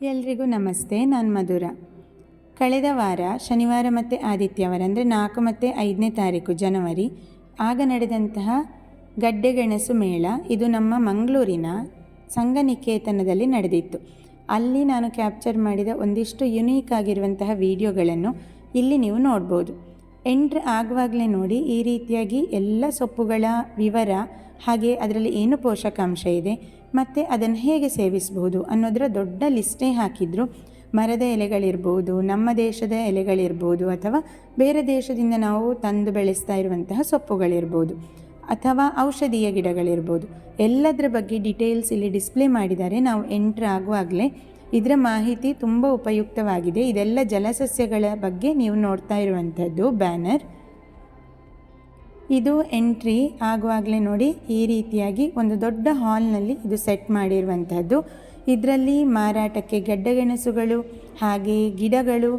ನಮಸ್ತೆ, ನಾನು ಮಧುರ. ಕಳೆದ ವಾರ ಶನಿವಾರ ಮತ್ತು ಆದಿತ್ಯವಾರ ಅಂದರೆ ನಾಲ್ಕು ಮತ್ತು ಐದನೇ ತಾರೀಕು ಜನವರಿ, ಆಗ ನಡೆದಂತಹ ಗಡ್ಡೆಗೆಣಸು ಮೇಳ ಇದು ನಮ್ಮ ಮಂಗಳೂರಿನ ಸಂಘನಿಕೇತನದಲ್ಲಿ ನಡೆದಿತ್ತು. ಅಲ್ಲಿ ನಾನು ಕ್ಯಾಪ್ಚರ್ ಮಾಡಿದ ಒಂದಿಷ್ಟು ಯುನೀಕ್ ಆಗಿರುವಂತಹ ವಿಡಿಯೋಗಳನ್ನು ಇಲ್ಲಿ ನೀವು ನೋಡ್ಬೋದು. ಎಂಟ್ರ್ ಆಗುವಾಗಲೇ ನೋಡಿ ಈ ರೀತಿಯಾಗಿ ಎಲ್ಲ ಸೊಪ್ಪುಗಳ ವಿವರ ಹಾಗೆ ಅದರಲ್ಲಿ ಏನು ಪೋಷಕಾಂಶ ಇದೆ, ಮತ್ತು ಅದನ್ನು ಹೇಗೆ ಸೇವಿಸಬಹುದು ಅನ್ನೋದರ ದೊಡ್ಡ ಲಿಸ್ಟೇ ಹಾಕಿದ್ರು. ಮರದ ಎಲೆಗಳಿರ್ಬೋದು, ನಮ್ಮ ದೇಶದ ಎಲೆಗಳಿರ್ಬೋದು, ಅಥವಾ ಬೇರೆ ದೇಶದಿಂದ ನಾವು ತಂದು ಬೆಳೆಸ್ತಾ ಇರುವಂತಹ ಸೊಪ್ಪುಗಳಿರ್ಬೋದು, ಅಥವಾ ಔಷಧೀಯ ಗಿಡಗಳಿರ್ಬೋದು, ಎಲ್ಲದರ ಬಗ್ಗೆ ಡಿಟೇಲ್ಸ್ ಇಲ್ಲಿ ಡಿಸ್ಪ್ಲೇ ಮಾಡಿದ್ದಾರೆ. ನಾವು ಎಂಟ್ರ್ ಆಗುವಾಗಲೇ ಇದರ ಮಾಹಿತಿ ತುಂಬ ಉಪಯುಕ್ತವಾಗಿದೆ. ಇದೆಲ್ಲ ಜಲಸಸ್ಯಗಳ ಬಗ್ಗೆ ನೀವು ನೋಡ್ತಾ ಇರುವಂಥದ್ದು ಬ್ಯಾನರ್. ಇದು ಎಂಟ್ರಿ ಆಗುವಾಗಲೇ ನೋಡಿ ಈ ರೀತಿಯಾಗಿ ಒಂದು ದೊಡ್ಡ ಹಾಲ್ನಲ್ಲಿ ಇದು ಸೆಟ್ ಮಾಡಿರುವಂಥದ್ದು. ಇದರಲ್ಲಿ ಮಾರಾಟಕ್ಕೆ ಗೆಡ್ಡೆಗೆಣಸುಗಳು, ಹಾಗೆ ಗಿಡಗಳು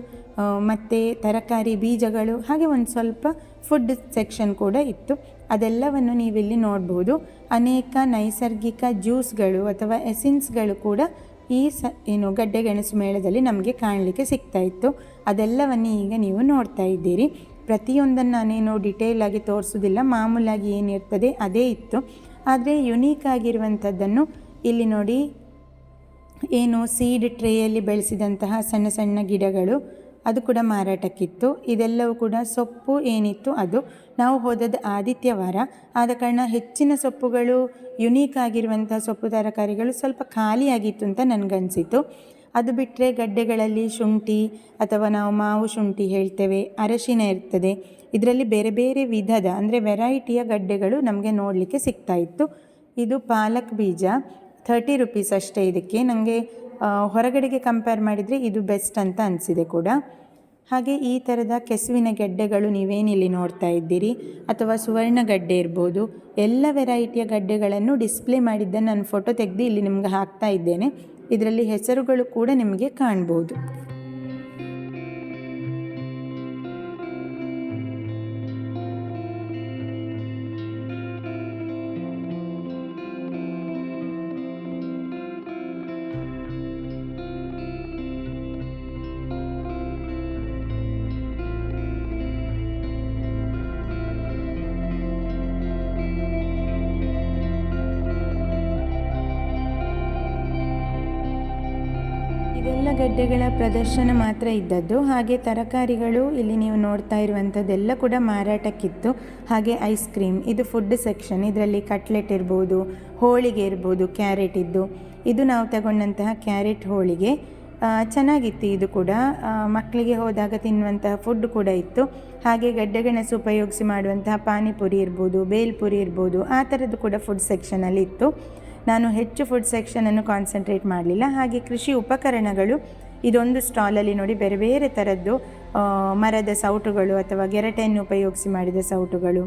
ಮತ್ತು ತರಕಾರಿ ಬೀಜಗಳು, ಹಾಗೆ ಒಂದು ಸ್ವಲ್ಪ ಫುಡ್ ಸೆಕ್ಷನ್ ಕೂಡ ಇತ್ತು. ಅದೆಲ್ಲವನ್ನು ನೀವಿಲ್ಲಿ ನೋಡ್ಬೋದು. ಅನೇಕ ನೈಸರ್ಗಿಕ ಜ್ಯೂಸ್ಗಳು ಅಥವಾ ಎಸಿನ್ಸ್ಗಳು ಕೂಡ ಈ ಸ, ಏನು ಗಡ್ಡೆ ಗೆಣಸು ಮೇಳದಲ್ಲಿ ನಮಗೆ ಕಾಣಲಿಕ್ಕೆ ಸಿಗ್ತಾ ಇತ್ತು. ಅದೆಲ್ಲವನ್ನು ಈಗ ನೀವು ನೋಡ್ತಾ ಇದ್ದೀರಿ. ಪ್ರತಿಯೊಂದನ್ನು ನಾನೇನು ಡಿಟೇಲ್ ಆಗಿ ತೋರಿಸೋದಿಲ್ಲ ಮಾಮೂಲಾಗಿ ಏನಿರ್ತದೆ ಅದೇ ಇತ್ತು. ಆದರೆ ಯುನೀಕ್ ಆಗಿರುವಂಥದ್ದನ್ನು ಇಲ್ಲಿ ನೋಡಿ. ಏನು ಸೀಡ್ ಟ್ರೇಯಲ್ಲಿ ಬೆಳೆಸಿದಂತಹ ಸಣ್ಣ ಸಣ್ಣ ಗಿಡಗಳು ಅದು ಕೂಡ ಮಾರಾಟಕ್ಕಿತ್ತು. ಇದೆಲ್ಲವೂ ಕೂಡ ಸೊಪ್ಪು ಏನಿತ್ತು ಅದು. ನಾವು ಹೋದದ್ದು ಆದಿತ್ಯವಾರ ಆದ ಕಾರಣ ಹೆಚ್ಚಿನ ಸೊಪ್ಪುಗಳು ಯುನೀಕ್ ಆಗಿರುವಂಥ ಸೊಪ್ಪು ತರಕಾರಿಗಳು ಸ್ವಲ್ಪ ಖಾಲಿಯಾಗಿತ್ತು ಅಂತ ನನಗನ್ಸಿತ್ತು ಅದು ಬಿಟ್ಟರೆ ಗಡ್ಡೆಗಳಲ್ಲಿ ಶುಂಠಿ ಅಥವಾ ನಾವು ಮಾವು ಶುಂಠಿ ಹೇಳ್ತೇವೆ, ಅರಶಿನ ಇರ್ತದೆ. ಇದರಲ್ಲಿ ಬೇರೆ ಬೇರೆ ವಿಧದ, ಅಂದರೆ ವೆರೈಟಿಯ ಗಡ್ಡೆಗಳು ನಮಗೆ ನೋಡಲಿಕ್ಕೆ ಸಿಗ್ತಾ ಇತ್ತು. ಇದು ಪಾಲಕ್ ಬೀಜ. ಥರ್ಟಿ ರುಪೀಸ್ ಅಷ್ಟೇ ಇದಕ್ಕೆ. ನನಗೆ ಹೊರಗಡೆಗೆ ಕಂಪೇರ್ ಮಾಡಿದರೆ ಇದು ಬೆಸ್ಟ್ ಅಂತ ಅನಿಸಿದೆ ಕೂಡ. ಹಾಗೆ ಈ ಥರದ ಕೆಸುವಿನ ಗೆಡ್ಡೆಗಳು ನೀವೇನಿಲ್ಲಿ ನೋಡ್ತಾ ಇದ್ದೀರಿ? ಅಥವಾ ಸುವರ್ಣ ಗಡ್ಡೆ ಇರ್ಬೋದು. ಎಲ್ಲ ವೆರೈಟಿಯ ಗಡ್ಡೆಗಳನ್ನು ಡಿಸ್ಪ್ಲೇ ಮಾಡಿದ್ದನ್ನು ನಾನು ಫೋಟೋ ತೆಗೆದು ಇಲ್ಲಿ ನಿಮ್ಗೆ ಹಾಕ್ತಾ ಇದ್ದೇನೆ. ಇದರಲ್ಲಿ ಹೆಸರುಗಳು ಕೂಡ ನಿಮಗೆ ಕಾಣ್ಬೋದು. ಇದೆಲ್ಲ ಗಡ್ಡೆಗಳ ಪ್ರದರ್ಶನ ಮಾತ್ರ ಇದ್ದದ್ದು. ಹಾಗೆ ತರಕಾರಿಗಳು ಇಲ್ಲಿ ನೀವು ನೋಡ್ತಾ ಇರುವಂಥದ್ದೆಲ್ಲ ಕೂಡ ಮಾರಾಟಕ್ಕಿತ್ತು. ಹಾಗೆ ಐಸ್ ಕ್ರೀಮ್ ಇದು ಫುಡ್ ಸೆಕ್ಷನ್ ಇದರಲ್ಲಿ ಕಟ್ಲೆಟ್ ಇರ್ಬೋದು, ಹೋಳಿಗೆ ಇರ್ಬೋದು ಕ್ಯಾರೆಟ್ ಇದ್ದು. ಇದು ನಾವು ತಗೊಂಡಂತಹ ಕ್ಯಾರೆಟ್ ಹೋಳಿಗೆ. ಚೆನ್ನಾಗಿತ್ತು ಇದು ಕೂಡ. ಮಕ್ಕಳಿಗೆ ಹೋದಾಗ ತಿನ್ನುವಂತಹ ಫುಡ್ ಕೂಡ ಇತ್ತು. ಹಾಗೆ ಗಡ್ಡೆಗೆಣಸು ಉಪಯೋಗಿಸಿ ಮಾಡುವಂತಹ ಪಾನಿಪುರಿ ಇರ್ಬೋದು, ಬೇಲ್ಪುರಿ ಇರ್ಬೋದು, ಆ ಥರದ್ದು ಕೂಡ ಫುಡ್ ಸೆಕ್ಷನಲ್ಲಿ ಇತ್ತು. ನಾನು ಹೆಚ್ಚು ಫುಡ್ ಸೆಕ್ಷನನ್ನು ಕಾನ್ಸಂಟ್ರೇಟ್ ಮಾಡಲಿಲ್ಲ. ಹಾಗೆ ಕೃಷಿ ಉಪಕರಣಗಳು, ಇದೊಂದು ಸ್ಟಾಲಲ್ಲಿ ನೋಡಿ ಬೇರೆ ಬೇರೆ ಥರದ್ದು ಮರದ ಸೌಟುಗಳು ಅಥವಾ ಗೆರಟೆಯನ್ನು ಉಪಯೋಗಿಸಿ ಮಾಡಿದ ಸೌಟುಗಳು,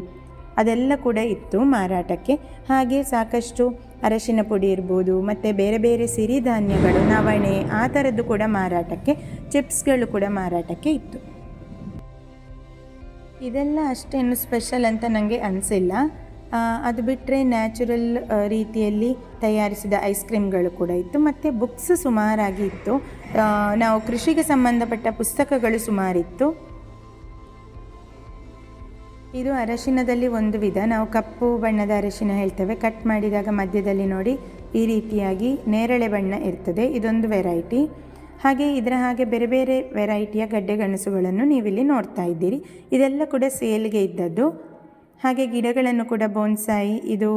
ಅದೆಲ್ಲ ಕೂಡ ಇತ್ತು ಮಾರಾಟಕ್ಕೆ. ಹಾಗೆ ಸಾಕಷ್ಟು ಅರಶಿನ ಪುಡಿ ಇರ್ಬೋದು, ಮತ್ತು ಬೇರೆ ಬೇರೆ ಸಿರಿಧಾನ್ಯಗಳು ನವಣೆ ಆ ಥರದ್ದು ಕೂಡ ಮಾರಾಟಕ್ಕೆ ಚಿಪ್ಸ್ಗಳು ಕೂಡ ಮಾರಾಟಕ್ಕೆ ಇತ್ತು. ಇದೆಲ್ಲ ಅಷ್ಟೇನು ಸ್ಪೆಷಲ್ ಅಂತ ನನಗೆ ಅನಿಸಿಲ್ಲ. ಅದು ಬಿಟ್ಟರೆ ನ್ಯಾಚುರಲ್ ರೀತಿಯಲ್ಲಿ ತಯಾರಿಸಿದ ಐಸ್ ಕ್ರೀಮ್ಗಳು ಕೂಡ ಇತ್ತು. ಮತ್ತು ಬುಕ್ಸ್ ಸುಮಾರಾಗಿ ಇತ್ತು. ನಾವು ಕೃಷಿಗೆ ಸಂಬಂಧಪಟ್ಟ ಪುಸ್ತಕಗಳು ಸುಮಾರಿತ್ತು. ಇದು ಅರಶಿನದಲ್ಲಿ ಒಂದು ವಿಧ. ನಾವು ಕಪ್ಪು ಬಣ್ಣದ ಅರಶಿನ ಹೇಳ್ತೇವೆ. ಕಟ್ ಮಾಡಿದಾಗ ಮಧ್ಯದಲ್ಲಿ ನೋಡಿ, ಈ ರೀತಿಯಾಗಿ ನೇರಳೆ ಬಣ್ಣ ಇರ್ತದೆ. ಇದೊಂದು ವೆರೈಟಿ. ಹಾಗೆ ಇದರ ಹಾಗೆ ಬೇರೆ ಬೇರೆ ವೆರೈಟಿಯ ಗಡ್ಡೆ ಗಣಸುಗಳನ್ನು ನೀವಿಲ್ಲಿ ನೋಡ್ತಾ ಇದ್ದೀರಿ. ಇದೆಲ್ಲ ಕೂಡ ಸೇಲ್ಗೆ ಇದ್ದದ್ದು. ಹಾಗೆ ಗಿಡಗಳನ್ನು ಕೂಡ ಬೋನ್ಸಾಯಿ, ಇದು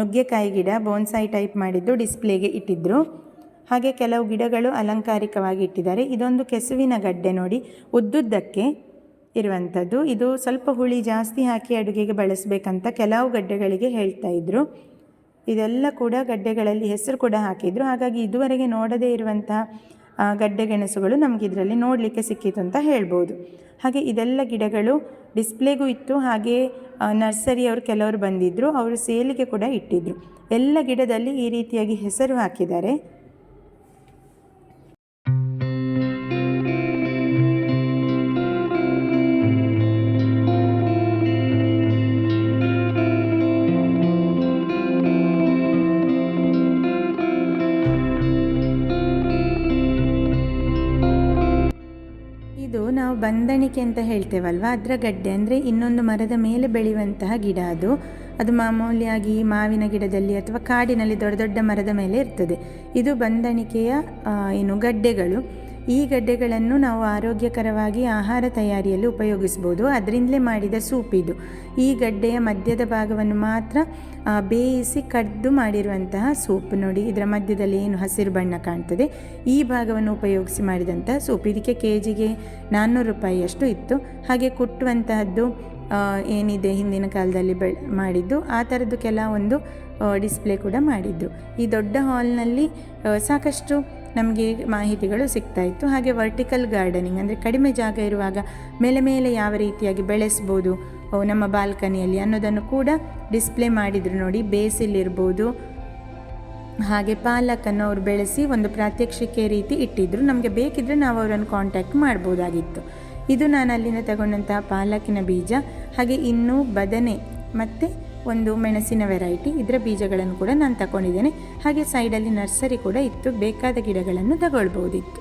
ನುಗ್ಗೆಕಾಯಿ ಗಿಡ ಬೋನ್ಸಾಯಿ ಟೈಪ್ ಮಾಡಿದ್ದು ಡಿಸ್ಪ್ಲೇಗೆ ಇಟ್ಟಿದ್ದರು ಹಾಗೆ ಕೆಲವು ಗಿಡಗಳು ಅಲಂಕಾರಿಕವಾಗಿ ಇಟ್ಟಿದ್ದಾರೆ. ಇದೊಂದು ಕೆಸುವಿನ ಗಡ್ಡೆ ನೋಡಿ, ಉದ್ದುದ್ದಕ್ಕೆ ಇರುವಂಥದ್ದು. ಇದು ಸ್ವಲ್ಪ ಹುಳಿ ಜಾಸ್ತಿ ಹಾಕಿ ಅಡುಗೆಗೆ ಬಳಸಬೇಕಂತ ಕೆಲವು ಗಡ್ಡೆಗಳಿಗೆ ಹೇಳ್ತಾ ಇದ್ದರು ಇದೆಲ್ಲ ಕೂಡ ಗಡ್ಡೆಗಳಲ್ಲಿ ಹೆಸರು ಕೂಡ ಹಾಕಿದರು. ಹಾಗಾಗಿ ಇದುವರೆಗೆ ನೋಡದೇ ಇರುವಂತಹ ಗಡ್ಡೆ ಗೆಣಸುಗಳು ನಮಗೆ ಇದರಲ್ಲಿ ನೋಡಲಿಕ್ಕೆ ಸಿಕ್ಕಿತು ಅಂತ ಹೇಳ್ಬೋದು. ಹಾಗೆ ಇದೆಲ್ಲ ಗಿಡಗಳು ಡಿಸ್ಪ್ಲೇಗೂ ಇತ್ತು, ಹಾಗೆ ನರ್ಸರಿಯವರು ಕೆಲವರು ಬಂದಿದ್ದರು ಅವರು ಸೇಲಿಗೆ ಕೂಡ ಇಟ್ಟಿದ್ದರು ಎಲ್ಲ ಗಿಡದಲ್ಲಿ ಈ ರೀತಿಯಾಗಿ ಹೆಸರು ಹಾಕಿದ್ದಾರೆ. ನಾವು ಬಂದಣಿಕೆ ಅಂತ ಹೇಳ್ತೇವಲ್ವ? ಅದರ ಗಡ್ಡೆ ಅಂದರೆ ಇನ್ನೊಂದು ಮರದ ಮೇಲೆ ಬೆಳೆಯುವಂತಹ ಗಿಡ ಅದು. ಅದು ಮಾಮೂಲಿಯಾಗಿ ಮಾವಿನ ಗಿಡದಲ್ಲಿ ಅಥವಾ ಕಾಡಿನಲ್ಲಿ ದೊಡ್ಡ ದೊಡ್ಡ ಮರದ ಮೇಲೆ ಇರ್ತದೆ. ಇದು ಬಂದಣಿಕೆಯ ಏನು ಗಡ್ಡೆಗಳು. ಈ ಗಡ್ಡೆಗಳನ್ನು ನಾವು ಆರೋಗ್ಯಕರವಾಗಿ ಆಹಾರ ತಯಾರಿಯಲ್ಲಿ ಉಪಯೋಗಿಸ್ಬೋದು. ಅದರಿಂದಲೇ ಮಾಡಿದ ಸೂಪ್ ಇದು. ಈ ಗಡ್ಡೆಯ ಮಧ್ಯದ ಭಾಗವನ್ನು ಮಾತ್ರ ಬೇಯಿಸಿ ಕಡ್ದು ಮಾಡಿರುವಂತಹ ಸೂಪ್. ನೋಡಿ, ಇದರ ಮಧ್ಯದಲ್ಲಿ ಏನು ಹಸಿರು ಬಣ್ಣ ಕಾಣ್ತದೆ. ಈ ಭಾಗವನ್ನು ಉಪಯೋಗಿಸಿ ಮಾಡಿದಂತಹ ಸೂಪ್. ಇದಕ್ಕೆ ಕೆ ಜಿಗೆ ನಾನ್ನೂರು ರೂಪಾಯಿಯಷ್ಟು ಇತ್ತು. ಹಾಗೆ ಕುಟ್ಟುವಂತಹದ್ದು ಏನಿದೆ ಹಿಂದಿನ ಕಾಲದಲ್ಲಿ ಬೆ, ಮಾಡಿದ್ದು, ಆ ಥರದ್ದು ಕೆಲವೊಂದು ಡಿಸ್ಪ್ಲೇ ಕೂಡ ಮಾಡಿದ್ರು ಈ ದೊಡ್ಡ ಹಾಲ್ನಲ್ಲಿ ಸಾಕಷ್ಟು ನಮಗೆ ಮಾಹಿತಿಗಳು ಸಿಗ್ತಾ ಇತ್ತು. ಹಾಗೆ ವರ್ಟಿಕಲ್ ಗಾರ್ಡನಿಂಗ್ ಅಂದರೆ ಕಡಿಮೆ ಜಾಗ ಇರುವಾಗ ಮೇಲೆ ಮೇಲೆ ಯಾವ ರೀತಿಯಾಗಿ ಬೆಳೆಸ್ಬೋದು ನಮ್ಮ ಬಾಲ್ಕನಿಯಲ್ಲಿ ಅನ್ನೋದನ್ನು ಕೂಡ ಡಿಸ್ಪ್ಲೇ ಮಾಡಿದರು ನೋಡಿ ಬೇಸಿಲಿರ್ಬೋದು ಹಾಗೆ ಪಾಲಕನ್ನು ಅವರು ಬೆಳೆಸಿ ಒಂದು ಪ್ರಾತ್ಯಕ್ಷಿಕೆ ರೀತಿ ಇಟ್ಟಿದ್ದರು ನಮಗೆ ಬೇಕಿದ್ದರೆ ನಾವು ಅವರನ್ನು ಕಾಂಟ್ಯಾಕ್ಟ್ ಮಾಡ್ಬೋದಾಗಿತ್ತು. ಇದು ನಾನು ಅಲ್ಲಿಂದ ತಗೊಂಡಂತಹ ಪಾಲಕಿನ ಬೀಜ. ಹಾಗೆ ಇನ್ನೂ ಬದನೆ ಮತ್ತು ಒಂದು ಮೆಣಸಿನ ವೆರೈಟಿ, ಇದರ ಬೀಜಗಳನ್ನು ಕೂಡ ನಾನು ತಗೊಂಡಿದ್ದೇನೆ ಹಾಗೆ ಸೈಡಲ್ಲಿ ನರ್ಸರಿ ಕೂಡ ಇತ್ತು, ಬೇಕಾದ ಗಿಡಗಳನ್ನು ತಗೊಳ್ಬೋದಿತ್ತು.